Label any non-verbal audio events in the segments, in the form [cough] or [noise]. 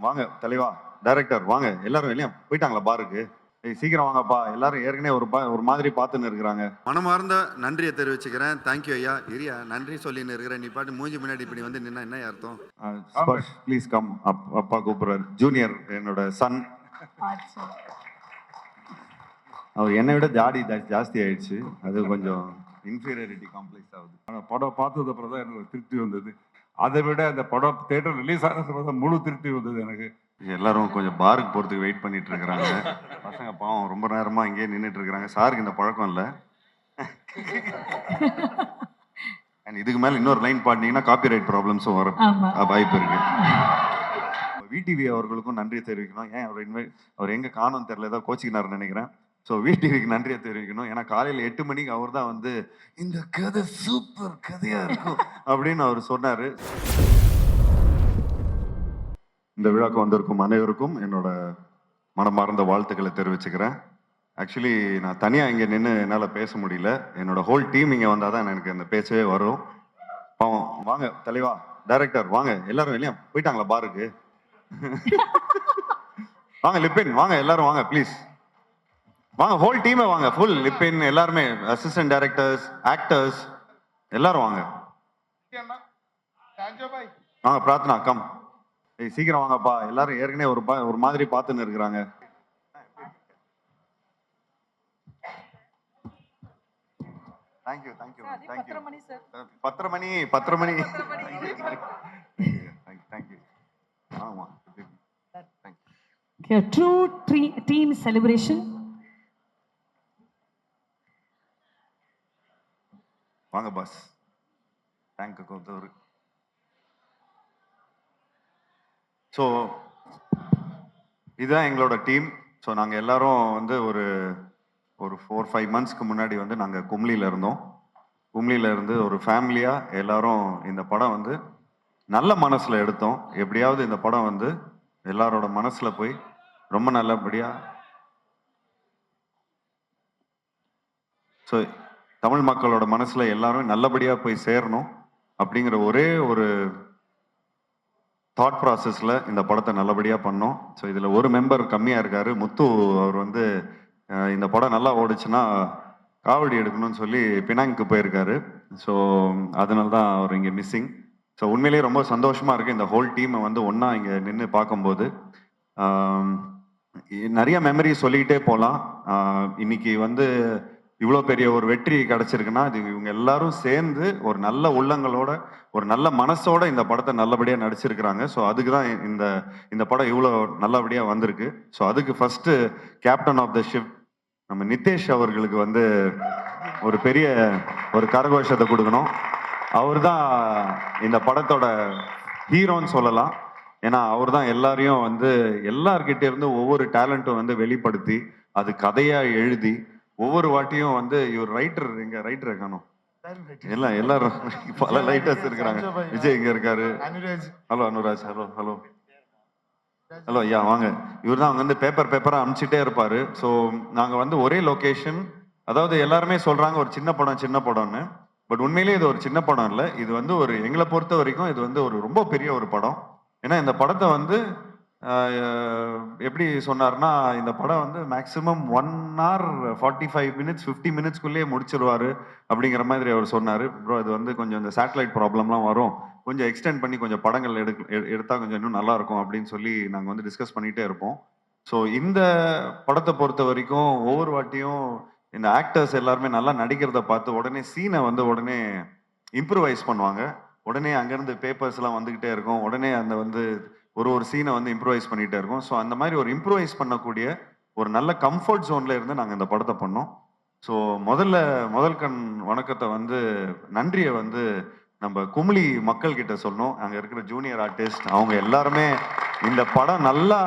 வாங்க தலைவா டைரக்டர் வாங்க. எல்லாரும் வெளியே போயிட்டாங்களா பாருக்கு? சீக்கிரம் வாங்கப்பா. எல்லாரும் ஏற்கனவே ஒரு பா ஒரு மாதிரி பார்த்துன்னு இருக்கிறாங்க. மனமார்ந்த நன்றியை தெரிவிச்சுக்கிறேன். தேங்க்யூ ஐயா. இரியா நன்றி சொல்லின்னு இருக்கிறேன் நீ பாட்டு மூஞ்சி முன்னாடி இப்படி வந்து நின்னா என்ன அர்த்தம்? ப்ளீஸ் கம் அப் அப்பா கூப்பிடுறாரு. ஜூனியர் என்னோட சன் அவர் என்னை விட ஜாடி ஜா- ஜாஸ்தி ஆயிடுச்சு. அது கொஞ்சம் இன்ஃபீரியாரிட்டி காம்ப்ளெக்ஸ் ஆகுது. ஆனா படம் பார்த்தது அப்புறம் தான் எனக்கு திருப்தி வந்தது. அதை விட அந்த படம் தேட்டர் ரிலீஸ் தான் முழு திருப்தி வந்தது எனக்கு. எல்லாரும் கொஞ்சம் பாருக்கு போறதுக்கு வெயிட் பண்ணிட்டு இருக்கிறாங்க. பசங்க பாவம் ரொம்ப நேரமா இங்கேயே நின்றுட்டு இருக்கிறாங்க. சாருக்கு இந்த பழக்கம் இல்லை. அண்ட் இதுக்கு மேல இன்னொரு லைன் பாடினீங்கன்னா காப்பிரைட் ப்ராப்ளம்ஸும் வர ஆமா. அஹ் வாய்ப்பு இருக்கு. விடிவி அவர்களுக்கும் நன்றி தெரிவிக்கணும். ஏன் அவர் இன்வைட் அவர் எங்க காணும் தெரியல. ஏதோ கோச்சிக்கினார்னு நினைக்கிறேன். ஸோ விடிவிக்கு நன்றியை தெரிவிக்கணும். ஏன்னா காலையில் எட்டு மணிக்கு அவர் தான் வந்து இந்த கதை சூப்பர் கதையாக இருக்கும் அப்படின்னு அவர் சொன்னார். இந்த விழாக்கு வந்திருக்கும் அனைவருக்கும் என்னோட மனமார்ந்த வாழ்த்துக்களை தெரிவிச்சுக்கிறேன். ஆக்சுவலி நான் தனியாக இங்கே நின்று என்னால் பேச முடியல. என்னோட ஹோல் டீம் இங்கே வந்தால் தான் எனக்கு அந்த பேச்சவே வரும். பாவம் வாங்க தலைவா டைரக்டர் வாங்க எல்லாரும் வெளியே போயிட்டாங்களா பாருக்கு [laughs] வாங்க லிப்பின் வாங்க எல்லாரும் வாங்க ப்ளீஸ் வாங்க ஹோல் டீமே வாங்க. ஃபுல் லிப்பின் எல்லாருமே அசிஸ்டன்ட் டைரக்டர்ஸ் ஆக்டர்ஸ் எல்லாரும் வாங்க. வாங்க பிரார்த்தனா கம் ஏய் சீக்கிரம் வாங்கப்பா. எல்லாரும் ஏற்கனவே ஒரு ஒரு மாதிரி பார்த்துன்னு இருக்கிறாங்க. தேங்க்யூ தேங்க்யூ தேங்க்யூ பத்தரை மணி பத்தரை மணி தேங்க்யூ தேங்க்யூ ஆமா thank you Okay, a true வாங்க பாஸ் தேங்க் கொடுத்தவர் ஸோ இதுதான் எங்களோட டீம் ஸோ நாங்கள் எல்லாரும் வந்து ஒரு ஒரு ஃபோர் ஃபைவ் மந்த்ஸ்க்கு முன்னாடி வந்து நாங்கள் கும்ளியில் இருந்தோம். கும்ளியில் இருந்து ஒரு ஃபேமிலியாக எல்லாரும் இந்த படம் வந்து நல்ல மனசில் எடுத்தோம். எப்படியாவது இந்த படம் வந்து எல்லாரோட மனசில் போய் ரொம்ப நல்லபடியாக ஸோ தமிழ் மக்களோட மனசுல எல்லாரும் நல்லபடியா போய் சேரணும் அப்படிங்கிற ஒரே ஒரு தாட் ப்ராசஸில் இந்த படத்தை நல்லபடியாக பண்ணோம். ஸோ இதில் ஒரு மெம்பர் கம்மியாக இருக்கார். முத்து அவர் வந்து இந்த படம் நல்லா ஓடுச்சுன்னா காவடி எடுக்கணும்னு சொல்லி பினாங்க்கு போயிருக்காரு. ஸோ அதனால தான் அவர் இங்கே மிஸ்ஸிங் ஸோ உண்மையிலேயே ரொம்ப சந்தோஷமாக இருக்குது இந்த ஹோல் டீமை வந்து ஒன்றா இங்கே நின்று பார்க்கும்போது. நிறைய மெமரி சொல்லிக்கிட்டே போகலாம் இன்னைக்கு வந்து இவ்வளோ பெரிய ஒரு வெற்றி கிடச்சிருக்குன்னா இது இவங்க எல்லாரும் சேர்ந்து ஒரு நல்ல உள்ளங்களோட ஒரு நல்ல மனசோட இந்த படத்தை நல்லபடியாக நடிச்சிருக்கிறாங்க. ஸோ அதுக்கு தான் இந்த இந்த படம் இவ்வளோ நல்லபடியாக வந்திருக்கு. ஸோ அதுக்கு first captain of the ship நம்ம நிதேஷ் அவர்களுக்கு வந்து ஒரு பெரிய ஒரு கரகோஷத்தை கொடுக்கணும். அவர் தான் இந்த படத்தோட ஹீரோன்னு சொல்லலாம். ஏன்னா அவர் தான் எல்லாரையும் வந்து எல்லார்கிட்டேருந்து ஒவ்வொரு டேலண்ட்டும் வந்து வெளிப்படுத்தி அது கதையாக எழுதி ஒவ்வொரு வாட்டியும் வந்து இவர் ரைட்டர் எங்க ரைட்டர் காணும். எல்லாம் எல்லாரும் பல ரைட்டர்ஸ் இருக்கிறாங்க. விஜய் இங்க இருக்காரு? Hello Anuraj. Hello hello hello ஐயா வாங்க. இவர் தான் வந்து பேப்பர் பேப்பரா அனுப்பிச்சிட்டே இருப்பாரு. ஸோ நாங்க வந்து ஒரே லொகேஷன் அதாவது எல்லாருமே சொல்றாங்க ஒரு சின்ன படம் சின்ன படம்னு. பட் உண்மையிலேயே இது ஒரு சின்ன படம் இல்லை. இது வந்து ஒரு எங்களை பொறுத்த வரைக்கும் இது வந்து ஒரு ரொம்ப பெரிய ஒரு படம். ஏன்னா இந்த படத்தை வந்து எப்படி சொன்னார்னா இந்த படம் வந்து maximum one hour forty five minutes fifty மினிட்ஸ்க்குள்ளேயே முடிச்சிருவாரு அப்படிங்கிற மாதிரி அவர் சொன்னார். ப்ரோ இது வந்து கொஞ்சம் இந்த சேட்டலைட் ப்ராப்ளம்லாம் வரும். கொஞ்சம் எக்ஸ்டெண்ட் பண்ணி கொஞ்சம் படங்கள் எடுக்க எடுத்தால் கொஞ்சம் இன்னும் நல்லா இருக்கும் அப்படின்னு சொல்லி நாங்கள் வந்து டிஸ்கஸ் பண்ணிகிட்டே இருப்போம். ஸோ இந்த படத்தை பொறுத்த வரைக்கும் ஒவ்வொரு வாட்டியும் இந்த ஆக்டர்ஸ் எல்லாருமே நல்லா நடிக்கிறத பார்த்து உடனே சீனை வந்து உடனே இம்ப்ரூவைஸ் பண்ணுவாங்க. உடனே அங்கேருந்து பேப்பர்ஸ்லாம் வந்துக்கிட்டே இருக்கும். உடனே அந்த வந்து ஒரு ஒரு சீனை வந்து இம்ப்ரூவைஸ் பண்ணிகிட்டே இருக்கும். ஸோ அந்த மாதிரி ஒரு இம்ப்ரூவைஸ் பண்ணக்கூடிய ஒரு நல்ல கம்ஃபர்ட் ஜோனில் இருந்து நாங்கள் இந்த படத்தை பண்ணோம். ஸோ முதல்ல முதல் கண் வணக்கத்தை வந்து நன்றியை வந்து நம்ம குமிழி மக்கள்கிட்ட சொல்லணும். அங்கே இருக்கிற ஜூனியர் ஆர்டிஸ்ட் அவங்க எல்லாருமே இந்த படம் நல்லா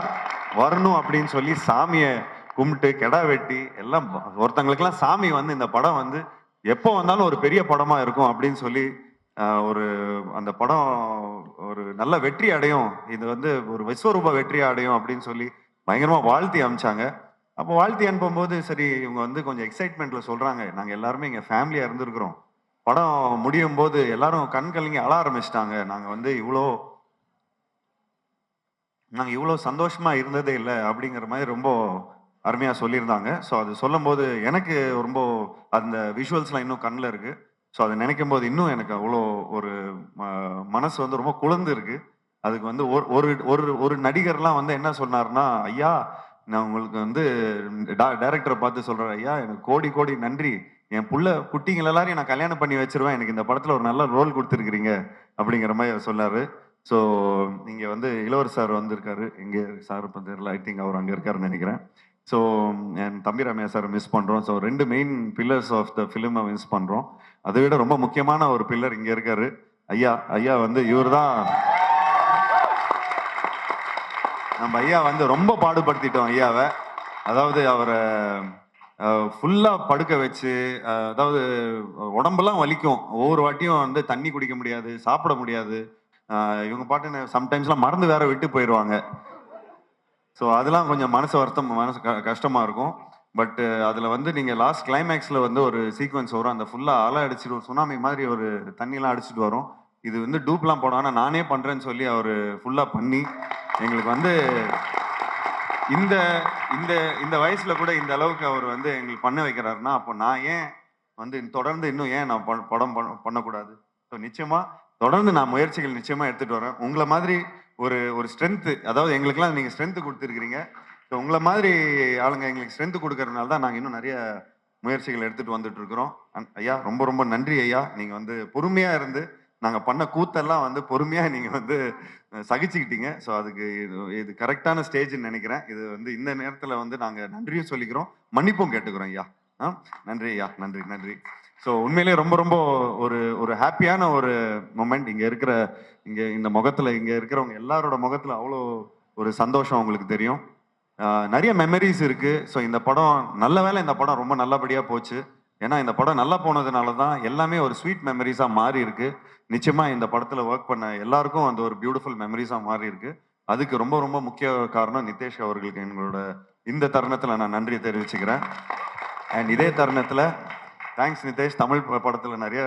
வரணும் அப்படின்னு சொல்லி சாமியை கும்பிட்டு கெடா வெட்டி எல்லாம் ஒருத்தங்களுக்கெல்லாம் சாமி வந்து இந்த படம் வந்து எப்போ வந்தாலும் ஒரு பெரிய படமாக இருக்கும் அப்படின்னு சொல்லி ஒரு அந்த படம் ஒரு நல்ல வெற்றி அடையும். இது வந்து ஒரு விஸ்வரூப வெற்றி அடையும் அப்படின்னு சொல்லி பயங்கரமா வாழ்த்தி அமிச்சாங்க. அப்போ வாழ்த்தி அனுப்பும்போது சரி இவங்க வந்து கொஞ்சம் எக்ஸைட்மெண்ட்ல சொல்றாங்க. நாங்கள் எல்லாருமே இங்கே ஃபேமிலியா இருந்திருக்கிறோம். படம் முடியும் போது எல்லாரும் கண் கலங்கி அழ ஆரம்பிச்சிட்டாங்க. நாங்கள் வந்து இவ்வளோ நாங்கள் இவ்வளோ சந்தோஷமா இருந்ததே இல்லை அப்படிங்கிற மாதிரி ரொம்ப அருமையாக சொல்லியிருந்தாங்க. ஸோ அது சொல்லும்போது எனக்கு ரொம்ப அந்த விஷுவல்ஸ்லாம் இன்னும் கண்ணில் இருக்குது ஸோ அதை நினைக்கும் போது இன்னும் எனக்கு அவ்வளோ ஒரு ம- மனசு வந்து ரொம்ப குளிர்ந்து இருக்கு. அதுக்கு வந்து ஒரு ஒரு ஒரு ஒரு நடிகர்லாம் வந்து என்ன சொன்னார்னா ஐயா நான் உங்களுக்கு வந்து டைரக்டரை பார்த்து சொல்கிறேன் ஐயா எனக்கு கோடி கோடி நன்றி. என் புள்ள குட்டிங்கள் எல்லாரையும் நான் கல்யாணம் பண்ணி வச்சிருவேன். எனக்கு இந்த படத்தில் ஒரு நல்ல ரோல் கொடுத்துருக்கிறீங்க அப்படிங்கிற மாதிரி அவர் சொன்னார். ஸோ இங்கே வந்து இளவர் சார் வந்திருக்காரு. இங்கே சார் இப்போ தெரியல. ஐ திங்க் அவர் அங்கே இருக்காருன்னு நினைக்கிறேன். ஸோ என் தம்பி ரம்யா சார் மிஸ் பண்ணுறோம் ஸோ ரெண்டு மெயின் பில்லர்ஸ் ஆஃப் த ஃபிலிமை மிஸ் பண்ணுறோம் அதை விட ரொம்ப முக்கியமான ஒரு பில்லர் இங்கே இருக்காரு. ஐயா ஐயா வந்து இவர் தான் நம்ம ஐயா வந்து ரொம்ப பாடுபடுத்திட்டோம் ஐயாவை. அதாவது அவரை ஃபுல்லாக படுக்க வச்சு அதாவது உடம்பெல்லாம் வலிக்கும். ஒவ்வொரு வாட்டியும் வந்து தண்ணி குடிக்க முடியாது சாப்பிட முடியாது. இவங்க பாட்டு சம்டைம்ஸ்லாம் மறந்து வேற விட்டு போயிடுவாங்க ஸோ அதெல்லாம் கொஞ்சம் மனசு வருத்தம் மனசு க கஷ்டமாக இருக்கும். பட் uh, அதில் வந்து நீங்கள் லாஸ்ட் கிளைமேக்ஸில் வந்து ஒரு சீக்வன்ஸ் வரும். அந்த ஃபுல்லாக அலை அடிச்சுட்டு ஒரு சுனாமி மாதிரி ஒரு தண்ணியெலாம் அடிச்சிட்டு வரும். இது வந்து டூப்லாம் போடாமல் நானே பண்ணுறேன்னு சொல்லி அவர் ஃபுல்லாக பண்ணி எங்களுக்கு வந்து இந்த இந்த இந்த வயசில் கூட இந்த அளவுக்கு அவர் வந்து எங்களுக்கு பண்ண வைக்கிறாருன்னா அப்போ நான் ஏன் வந்து தொடர்ந்து இன்னும் ஏன் நான் படம் பண்ண- பண்ணக்கூடாது? ஸோ நிச்சயமாக தொடர்ந்து நான் முயற்சிகள் நிச்சயமாக எடுத்துகிட்டு வரேன். உங்களை மாதிரி ஒரு ஒரு ஸ்ட்ரென்த்து அதாவது எங்களுக்கெல்லாம் நீங்கள் ஸ்ட்ரென்த்து கொடுத்துருக்கிறீங்க. உங்களை மாதிரி ஆளுங்க எங்களுக்கு ஸ்ட்ரென்த் கொடுக்கறதுனால தான் நாங்கள் இன்னும் நிறைய முயற்சிகள் எடுத்துட்டு வந்துட்டு இருக்கிறோம். ஐயா ரொம்ப ரொம்ப நன்றி ஐயா. நீங்கள் வந்து பொறுமையாக இருந்து நாங்கள் பண்ண கூத்தெல்லாம் வந்து பொறுமையாக நீங்கள் வந்து சகிச்சுக்கிட்டீங்க. ஸோ அதுக்கு இது இது கரெக்டான ஸ்டேஜ்னு நினைக்கிறேன். இது வந்து இந்த நேரத்தில் வந்து நாங்கள் நன்றியும் சொல்லிக்கிறோம். மன்னிப்பும் கேட்டுக்கிறோம் ஐயா. ஆ நன்றி ஐயா. நன்றி நன்றி. ஸோ உண்மையிலேயே ரொம்ப ரொம்ப ஒரு ஒரு ஹாப்பியான ஒரு மொமெண்ட். இங்கே இருக்கிற இங்கே இந்த முகத்தில் இங்கே இருக்கிறவங்க எல்லாரோட முகத்தில் அவ்வளோ ஒரு சந்தோஷம் உங்களுக்கு தெரியும். நிறைய மெமரிஸ் இருக்குது ஸோ இந்த படம் நல்ல வேளை இந்த படம் ரொம்ப நல்லபடியாக போச்சு. ஏன்னா இந்த படம் நல்லா போனதுனால தான் எல்லாமே ஒரு ஸ்வீட் மெமரிஸாக மாறி இருக்கு. நிச்சயமாக இந்த படத்தில் ஒர்க் பண்ண எல்லாருக்கும் அந்த ஒரு பியூட்டிஃபுல் மெமரிஸாக மாறி இருக்கு. அதுக்கு ரொம்ப ரொம்ப முக்கிய காரணம் நிதேஷ் அவர்களுக்கு எங்களோட இந்த தருணத்தில் நான் நன்றி தெரிவிச்சுக்கிறேன். அண்ட் இதே தருணத்தில் தேங்க்ஸ் நிதேஷ். தமிழ் படத்தில் நிறைய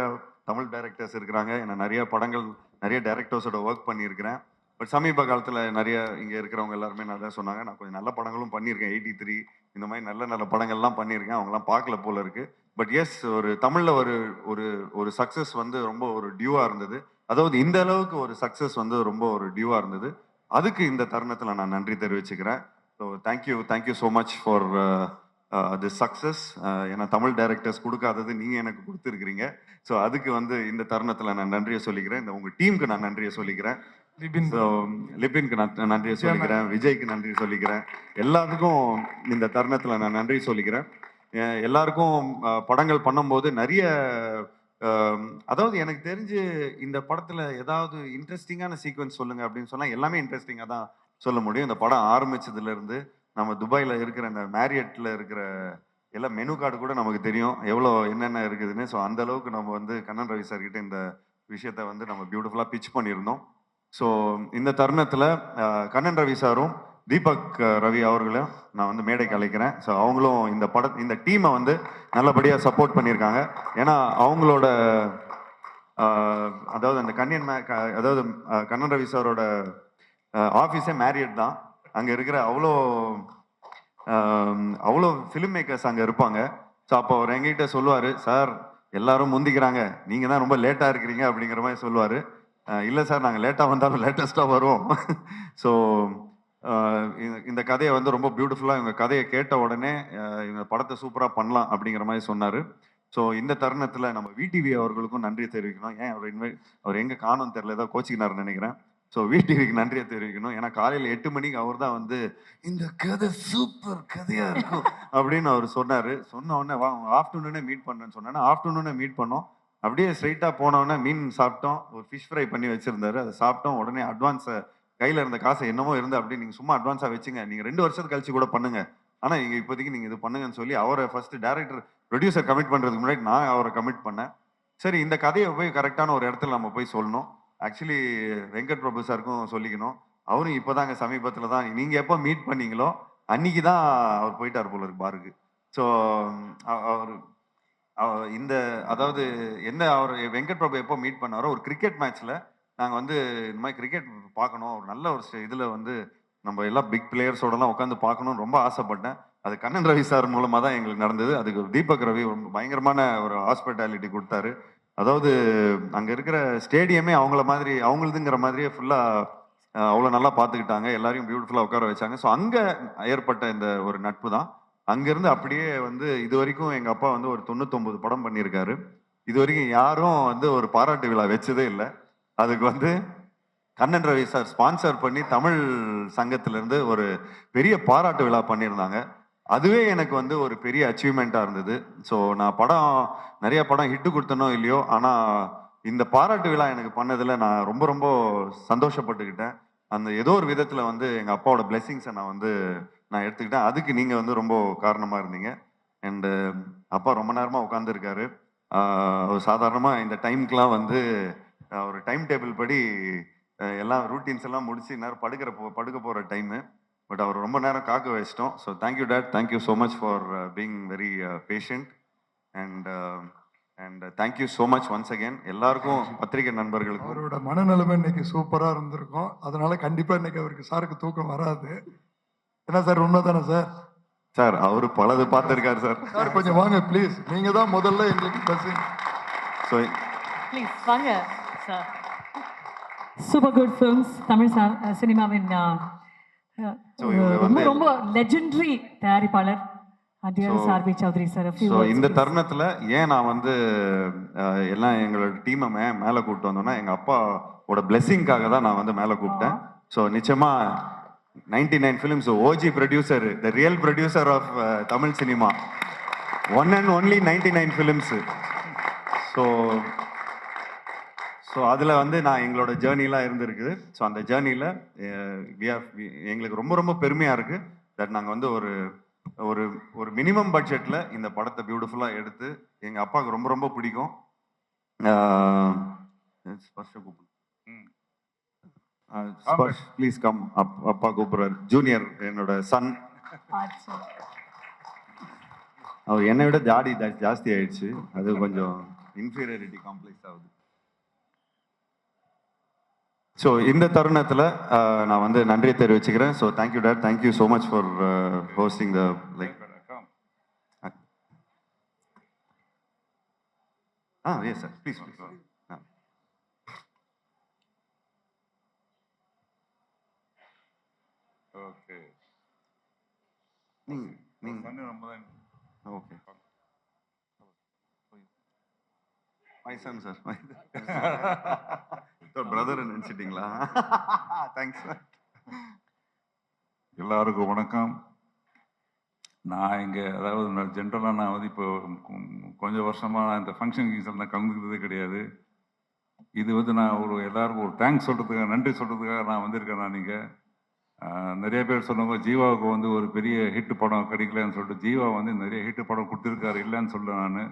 தமிழ் டைரக்டர்ஸ் இருக்கிறாங்க. நான் நிறைய படங்கள் நிறைய டைரக்டர்ஸோட ஒர்க் பண்ணியிருக்கிறேன். பட் சமீப காலத்தில் நிறைய இங்கே இருக்கிறவங்க எல்லாருமே நல்லா சொன்னாங்க நான் கொஞ்சம் நல்ல படங்களும் பண்ணியிருக்கேன் எயிட்டி த்ரீ இந்த மாதிரி நல்ல நல்ல படங்கள்லாம் பண்ணியிருக்கேன் அவங்கலாம் பார்க்கல போல இருக்கு. பட் எஸ் ஒரு தமிழில் ஒரு ஒரு ஒரு சக்சஸ் வந்து ரொம்ப ஒரு டியூவாக இருந்தது. அதாவது இந்த அளவுக்கு ஒரு சக்சஸ் வந்து ரொம்ப ஒரு டியூவாக இருந்தது. அதுக்கு இந்த தருணத்தில் நான் நன்றி தெரிவிச்சுக்கிறேன். So thank you thank you so much for the success ஏன்னா தமிழ் டைரக்டர்ஸ் கொடுக்காதது நீங்க எனக்கு கொடுத்துருக்கிறீங்க. ஸோ அதுக்கு வந்து இந்த தருணத்துல நான் நன்றியை சொல்லிக்கிறேன். இந்த உங்க டீமுக்கு நான் நன்றியை சொல்லிக்கிறேன். லிபின் லிபின்க்கு நான் நன்றியை சொல்லிக்கிறேன். விஜய்க்கு நன்றி சொல்லிக்கிறேன். எல்லாத்துக்கும் இந்த தருணத்தில் நான் நன்றி சொல்லிக்கிறேன். எல்லாருக்கும் படங்கள் பண்ணும்போது நிறைய அதாவது எனக்கு தெரிஞ்சு இந்த படத்தில் ஏதாவது இன்ட்ரெஸ்டிங்கான சீக்வன்ஸ் சொல்லுங்க அப்படின்னு சொன்னால் எல்லாமே இன்ட்ரெஸ்டிங்காக தான் சொல்ல முடியும். இந்த படம் ஆரம்பிச்சதுலேருந்து நம்ம துபாயில் இருக்கிற இந்த மேரியட்டில் இருக்கிற எல்லா மெனு கார்டு கூட நமக்கு தெரியும். எவ்வளோ என்னென்ன இருக்குதுன்னு. ஸோ அந்த அளவுக்கு நம்ம வந்து கண்ணன் ரவி சார்கிட்ட இந்த விஷயத்த வந்து நம்ம பியூட்டிஃபுல்லாக பிச் பண்ணியிருந்தோம். ஸோ இந்த தருணத்தில் கண்ணன் ரவி சாரும் தீபக் ரவி அவர்களையும் நான் வந்து மேடைக்கு அழைக்கிறேன். ஸோ அவங்களும் இந்த பட இந்த டீமை வந்து நல்லபடியாக சப்போர்ட் பண்ணியிருக்காங்க. ஏன்னா அவங்களோட அதாவது அந்த கண்ணியன் மே அதாவது கண்ணன் ரவி சாரோட ஆஃபீஸே மேரியட் தான். அங்கே இருக்கிற அவ்வளோ அவ்வளோ ஃபிலிம் மேக்கர்ஸ் அங்கே இருப்பாங்க. ஸோ அப்போ அவர் எங்கிட்ட சொல்லுவார் சார் எல்லாரும் முந்திக்கிறாங்க. நீங்கள் தான் ரொம்ப லேட்டாக இருக்கிறீங்க அப்படிங்கிற மாதிரி சொல்லுவார். இல்லை சார் நாங்கள் லேட்டாக வந்தாலும் லேட்டஸ்ட்டாக வருவோம். [laughs] ஸோ இந்த கதையை வந்து ரொம்ப பியூட்டிஃபுல்லாக இவங்க கதையை கேட்ட உடனே இந்த இவங்க படத்தை சூப்பராக பண்ணலாம் அப்படிங்கிற மாதிரி சொன்னார். ஸோ இந்த தருணத்தில் நம்ம விடிவி அவர்களுக்கும் நன்றி தெரிவிக்கணும். ஏன் அவர் இன்வை அவர் எங்கே காணும் தெரியல ஏதோ கோச்சிக்கினார்னு நினைக்கிறேன். ஸோ [laughs] வீட்டுக்கு நன்றியை தெரிவிக்கணும். ஏன்னா காலையில் எட்டு மணிக்கு அவர் தான் வந்து இந்த கதை சூப்பர் கதையாக இருக்கும். [laughs] அப்படின்னு அவர் சொன்னார். சொன்ன உடனே வா ஆஃப்டர்நூனே மீட் பண்ணுன்னு சொன்னேன்னா ஆஃப்டர்நூனே மீட் பண்ணோம். அப்படியே ஸ்ட்ரைட்டாக போனோடனே மீன் சாப்பிட்டோம். ஒரு ஃபிஷ் ஃப்ரை பண்ணி வச்சுருந்தாரு. அதை சாப்பிட்டோம். உடனே அட்வான்ஸை கையில் இருந்த காசு என்னமோ இருந்து அப்படி நீங்கள் சும்மா அட்வான்ஸாக வச்சுங்க. நீங்கள் ரெண்டு வருஷத்துக்கு கழிச்சு கூட பண்ணுங்க. ஆனால் நீங்கள் இப்போதைக்கு நீங்கள் இது பண்ணுங்கன்னு சொல்லி அவரை ஃபஸ்ட்டு டேரக்டர் ப்ரொடியூசர் கமிட் பண்ணுறதுக்கு முன்னாடி நான் அவரை கமிட் பண்ணேன். சரி இந்த கதையை போய் கரெக்டான ஒரு இடத்துல நம்ம போய் சொல்லணும். ஆக்சுவலி வெங்கட் பிரபு சாருக்கும் சொல்லிக்கணும். அவரும் இப்போதாங்க சமீபத்தில் தான் நீங்கள் எப்போ மீட் பண்ணீங்களோ அன்னைக்கு தான் அவர் போயிட்டார் போல இருக்கு பாருக்கு. ஸோ அவர் இந்த அதாவது என்ன அவர் வெங்கட் பிரபு எப்போ மீட் பண்ணாரோ ஒரு கிரிக்கெட் மேட்ச்சில் நாங்கள் வந்து இந்த மாதிரி கிரிக்கெட் பார்க்கணும். ஒரு நல்ல ஒரு இதில் வந்து நம்ம எல்லா பிக் பிளேயர்ஸோடலாம் உட்காந்து பார்க்கணும்னு ரொம்ப ஆசைப்பட்டேன். அது கண்ணன் ரவி சார் மூலமாக தான் எங்களுக்கு நடந்தது. அதுக்கு தீபக் ரவி ரொம்ப பயங்கரமான ஒரு ஹாஸ்பிட்டாலிட்டி கொடுத்தாரு. அதாவது அங்கே இருக்கிற ஸ்டேடியமே அவங்கள மாதிரி அவங்களுதுங்கிற மாதிரியே ஃபுல்லாக அவ்வளோ நல்லா பார்த்துக்கிட்டாங்க. எல்லாரையும் பியூட்டிஃபுல்லாக உட்கார வச்சாங்க. ஸோ அங்கே ஏற்பட்ட இந்த ஒரு நட்பு தான். அங்கேருந்து அப்படியே வந்து இது வரைக்கும் எங்கள் அப்பா வந்து ஒரு தொண்ணூத்தொம்பது படம் பண்ணியிருக்காரு. இது வரைக்கும் யாரும் வந்து ஒரு பாராட்டு விழா வச்சதே இல்லை. அதுக்கு வந்து கண்ணன் ரவி சார் ஸ்பான்சர் பண்ணி தமிழ் சங்கத்திலேருந்து ஒரு பெரிய பாராட்டு விழா பண்ணியிருந்தாங்க. அதுவே எனக்கு வந்து ஒரு பெரிய அச்சீவ்மெண்ட்டாக இருந்தது. ஸோ நான் படம் நிறைய படம் ஹிட்டு கொடுத்தனோ இல்லையோ ஆனால் இந்த பாராட்டு விழா எனக்கு பண்ணதில் நான் ரொம்ப ரொம்ப சந்தோஷப்பட்டுக்கிட்டேன். அந்த ஏதோ ஒரு விதத்தில் வந்து எங்கள் அப்பாவோட பிளெஸிங்ஸை நான் வந்து நான் எடுத்துக்கிட்டேன். அதுக்கு நீங்கள் வந்து ரொம்ப காரணமாக இருந்தீங்க. அண்டு அப்பா ரொம்ப நேரமாக உட்காந்துருக்காரு அவர் சாதாரணமாக இந்த டைமுக்கெலாம் வந்து ஒரு டைம் டேபிள் படி எல்லாம் ரூட்டீன்ஸ் எல்லாம் முடிச்சு நேரம் படுக்கிற போ படுக்க போகிற டைமு பட் அவர் ரொம்ப நேரம் காக்க வச்சிட்டோம். So thank you dad thank you so much for being very patient and and thank you so much once again எல்லாருக்கும் பத்திரிகை நண்பர்களுக்கும். அவரோட மனநிலைமை இன்னைக்கு சூப்பரா இருந்திருக்கும். அதனால கண்டிப்பா இன்னைக்கு அவருக்கு சாருக்கு தூக்கம் வராது. என்ன சார் உண்மைதானே சார்? சார் அவர் பலது பார்த்துருக்காரு சார். சார் கொஞ்சம் வாங்க ப்ளீஸ் நீங்க தான் முதல்ல எங்களுக்கு blessing. ஸோ Please, வாங்க sir super good films Tamil சினிமாவின் ரொம்ப வந்து- ரொம்ப லெஜெண்டரி தயாரிப்பாளர் சௌத்ரி சார் ஸோ இந்த தருணத்தில் ஏன் நான் வந்து எல்லாம் எங்களோட டீமை மே மேலே கூப்பிட்டு வந்தோன்னா எங்கள் அப்பாவோட பிளெஸ்ஸிங்காக தான் நான் வந்து மேலே கூப்பிட்டேன். ஸோ நிச்சயமாக ninety nine films OG producer the real producer of Tamil cinema one and only ninety nine films so so அதில் வந்து நான் எங்களோட ஜேர்னிலாம் இருந்திருக்குது ஸோ அந்த ஜேர்னியில் எங்களுக்கு ரொம்ப ரொம்ப பெருமையாக இருக்குது தட் நாங்கள் வந்து ஒரு ஒரு ஒரு மினிமம் பட்ஜெட்டில் இந்த படத்தை பியூட்டிஃபுல்லாக எடுத்து எங்கள் அப்பாவுக்கு ரொம்ப ரொம்ப பிடிக்கும். ப்ளீஸ் கம் அப் அப்பா கூப்பிட்றாரு. ஜூனியர் என்னோட சன் அவர் என்னை விட ஜாடி ஜா- ஜாஸ்தி ஆயிடுச்சு. அது கொஞ்சம் இன்ஃபீரியாரிட்டி காம்ப்ளெக்ஸ் ஆகுது. ஸோ இந்த தருணத்தில் நான் வந்து நன்றியை தெரிவிச்சுக்கிறேன். So thank you dad thank you so much for hosting the like ah yes sir please please okay நீங்கள் நீங்கள் okay my son sir brother நினச்சிட்டிங்களா? Thanks எல்லாருக்கும் வணக்கம். நான் இங்கே அதாவது ஜென்ரலாக நான் வந்து இப்போ கொஞ்சம் வருஷமாக நான் இந்த ஃபங்க்ஷன் நான் கலந்துக்கிறதே கிடையாது. இது வந்து நான் ஒரு எல்லாருக்கும் ஒரு தேங்க்ஸ் சொல்கிறதுக்காக நன்றி சொல்கிறதுக்காக நான் வந்திருக்கேன் நான் நீங்கள் நிறைய பேர் சொன்னவங்க ஜீவாவுக்கு வந்து ஒரு பெரிய ஹிட் படம் கிடைக்கலன்னு சொல்லிட்டு ஜீவா வந்து நிறைய ஹிட் படம் கொடுத்துருக்காரு இல்லைன்னு சொல்ல நான்.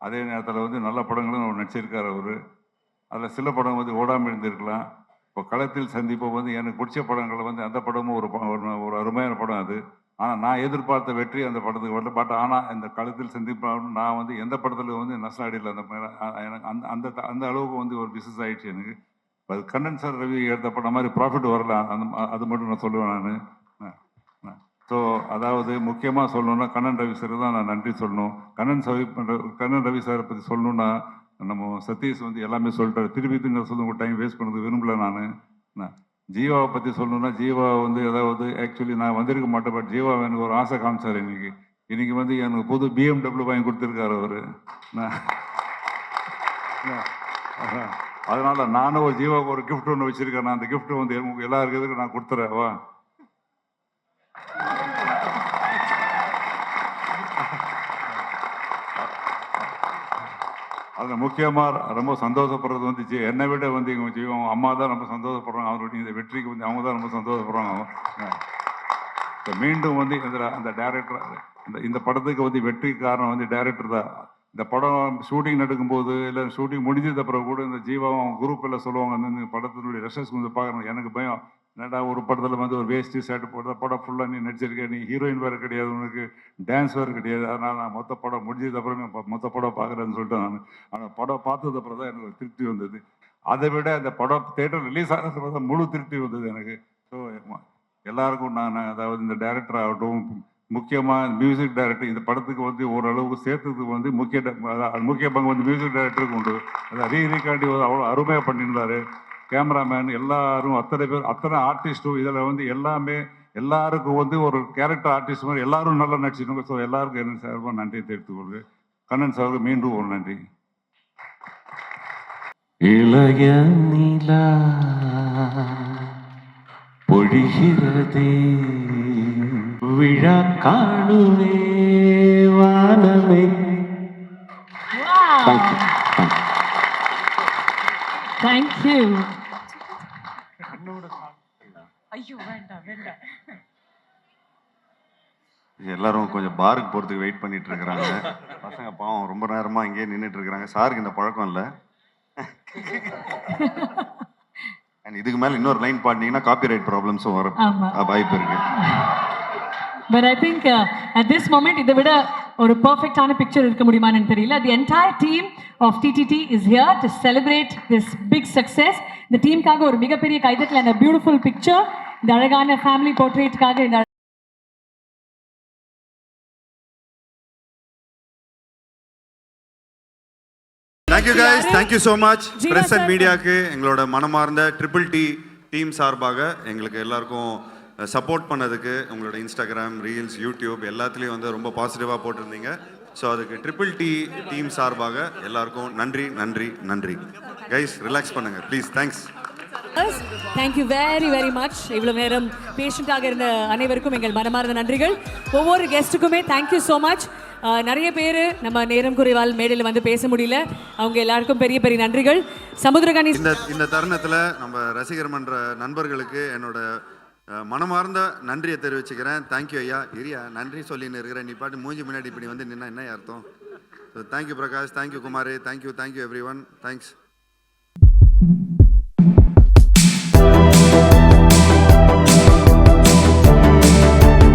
அதே நேரத்தில் வந்து நல்ல படங்களும் அவர் நடிச்சிருக்காரு அவர். அதில் சில படம் வந்து ஓடாமல் இருந்திருக்கலாம். இப்போ களத்தில் சந்திப்போம் வந்து எனக்கு பிடிச்ச படங்களை வந்து அந்த படமும் ஒரு ஒரு அருமையான படம் அது. ஆனால் நான் எதிர்பார்த்த வெற்றி அந்த படத்துக்கு வரல. பட் ஆனால் இந்த களத்தில் சந்திப்போம் நான் வந்து எந்த படத்தில் வந்து நஷ்டாடியில் அந்த எனக்கு அந்த அந்த அந்த அளவுக்கு வந்து ஒரு பிஸ்னஸ் ஆகிடுச்சு எனக்கு. அது கண்ணன் சார் ரவி எடுத்த படம் மாதிரி ப்ராஃபிட் வரல. அந்த அது மட்டும் நான் சொல்லுவேன் நான். ஸோ அதாவது முக்கியமாக சொல்லணும்னா கண்ணன் ரவி சார் தான் நான் நன்றி சொல்லணும். கண்ணன் சவி கண்ணன் ரவி சாரை பற்றி சொல்லணுன்னா நம்ம சதீஷ் வந்து எல்லாமே சொல்லிட்டாரு. திருப்பி திரும்ப சொல்லி உங்கள் டைம் வேஸ்ட் பண்ணது விரும்பல நான். ஜீவாவை பற்றி சொல்லணும்னா ஜீவா வந்து ஏதாவது ஆக்சுவலி நான் வந்திருக்க மாட்டேன் பட் ஜீவா எனக்கு ஒரு ஆசை காமிச்சார் இன்னைக்கு. இன்னைக்கு வந்து எனக்கு புது பிஎம்டபிள்யூ வாங்கி கொடுத்துருக்காரு அவர். அதனால நானும் ஒரு ஜீவாவுக்கு ஒரு கிஃப்ட் ஒன்று வச்சிருக்கேன். நான் அந்த கிஃப்ட்டு வந்து எல்லாருக்கு எல்லாருக்கும் நான் கொடுத்துறேன். வா. அதில் முக்கியமாக ரொம்ப சந்தோஷப்படுறது வந்து ஜி- என்னை விட வந்து இவங்க ஜீவம் அம்மா தான் ரொம்ப சந்தோஷப்படுறாங்க. அவருடைய இந்த வெற்றிக்கு வந்து அவங்க தான் ரொம்ப சந்தோஷப்படுறாங்க. இப்போ மீண்டும் வந்து இந்த அந்த டேரக்டர் இந்த இந்த படத்துக்கு வந்து வெற்றி காரணம் வந்து டேரக்டர் தான். இந்த படம் ஷூட்டிங் நடக்கும்போது இல்லை ஷூட்டிங் முடிஞ்சது அப்புறம் கூட இந்த ஜீவாவும் அவங்க குரூப் எல்லாம் சொல்லுவாங்க வந்து இந்த படத்தினுடைய ரெசர்ஸ் வந்து பார்க்குறாங்க எனக்கு பயம். என்னடா ஒரு படத்தில் வந்து ஒரு வேஸ்டி ஷர்ட் போடுற படம் ஃபுல்லாக நீ நடிச்சிருக்க நீ ஹீரோயின் வேறு கிடையாது உனக்கு டான்ஸ் வேறு கிடையாது அதனால் நான் மொத்த படம் முடிஞ்சது அப்புறம் மொத்த படம் பார்க்குறேன்னு சொல்லிட்டு நான் ஆனால் படம் பார்த்தது அப்புறம் தான் எனக்கு ஒரு திருப்தி வந்தது. அதை விட அந்த படம் தேட்டர் ரிலீஸ் ஆனதுக்கு தான் முழு திருப்தி வந்தது எனக்கு. ஸோ எல்லாருக்கும் நான் அதாவது இந்த டைரக்டர் ஆகட்டும் முக்கியமாக மியூசிக் டைரக்டர் இந்த படத்துக்கு வந்து ஓரளவுக்கு சேர்த்ததுக்கு வந்து முக்கிய ட- முக்கிய பங்கு வந்து மியூசிக் டைரக்டருக்கு உண்டு. அதை ரீ ரீகாண்டி அவ்வளோ அருமையாக பண்ணியிருந்தாரு. கேமராமேன் எல்லாரும் அத்தனை பேர் அத்தனை ஆர்டிஸ்ட்டும் இதில் வந்து எல்லாமே எல்லாருக்கும் வந்து ஒரு கேரக்டர் ஆர்டிஸ்ட் மாதிரி எல்லாரும் நல்லா நடிச்சிருக்காங்க. ஸோ எல்லாருக்கும் என்ன சார்பாக நன்றியை தெரிவித்துக் கொள்கிறேன் கண்ணன் சாருக்கு மீண்டும் ஒரு நன்றி. இளைய நிலா பொழிகிறதே விழா காணுவே வானமே. Wow. Thank எல்லாரும் கொஞ்சம் பாருக்கு போகிறதுக்கு வெயிட் பண்ணிட்டு இருக்கிறாங்க பசங்க பாவம் ரொம்ப நேரமாக இங்கேயே நின்றுட்டு இருக்கிறாங்க சாருக்கு இந்த பழக்கம் இல்லை. அண்ட் இதுக்கு மேலே இன்னொரு லைன் பாடினீங்கன்னா காப்பிரைட் ப்ராப்ளம்ஸும் வர. வாய்ப்பு இருக்கு. But I think at this moment இதை விட ஒரு பர்ஃபெக்டான பிக்சர் இருக்க முடியுமான்னு தெரியல. The entire team of TTT is here to celebrate this big success இந்த டீமுக்காக ஒரு மிகப்பெரிய கைதட்டில் அந்த பியூட்டிஃபுல் பிக்சர் இந்த அழகான ஃபேமிலி போர்ட்ரேட்டுக்காக இந்த thank you guys thank you so much press and. மீடியாவுக்கு எங்களோட மனமார்ந்த ட்ரிபிள் டி டீம் சார்பாக எங்களுக்கு எல்லாருக்கும் சப்போர்ட் பண்ணதுக்கு உங்களோட இன்ஸ்டாகிராம் ரீல்ஸ் யூடியூப் எல்லாத்துலேயும் வந்து ரொம்ப பாசிட்டிவாக போட்டிருந்தீங்க. ஸோ அதுக்கு ட்ரிபிள் டி டீம் சார்பாக எல்லாருக்கும் நன்றி நன்றி நன்றி. கைஸ் ரிலாக்ஸ் பண்ணுங்க. Please thanks thank you very very much இவ்வளோ நேரம் பேஷண்ட்டாக இருந்த அனைவருக்கும் எங்கள் மனமார்ந்த நன்றிகள். ஒவ்வொரு கெஸ்ட்டுக்குமே தேங்க்யூ ஸோ மச் நிறைய பேர் நம்ம நேரம் குறைவால் மேடையில் வந்து பேச முடியல. அவங்க எல்லாருக்கும் பெரிய பெரிய நன்றிகள். சமுத்திரகாணி இந்த இந்த தருணத்தில் நம்ம ரசிகர் மன்ற நண்பர்களுக்கு என்னோட மனமார்ந்த நன்றியை தெரிவிச்சுக்கிறேன். தேங்க்யூ ஐயா. இரியா நன்றி சொல்லின்னு இருக்கிறேன் நீ பாட்டு மூஞ்சி முன்னாடி இப்படி வந்து நின்னா என்ன அர்த்தம்? Thank you Prakash thank you Kumar thank you thank you everyone thanks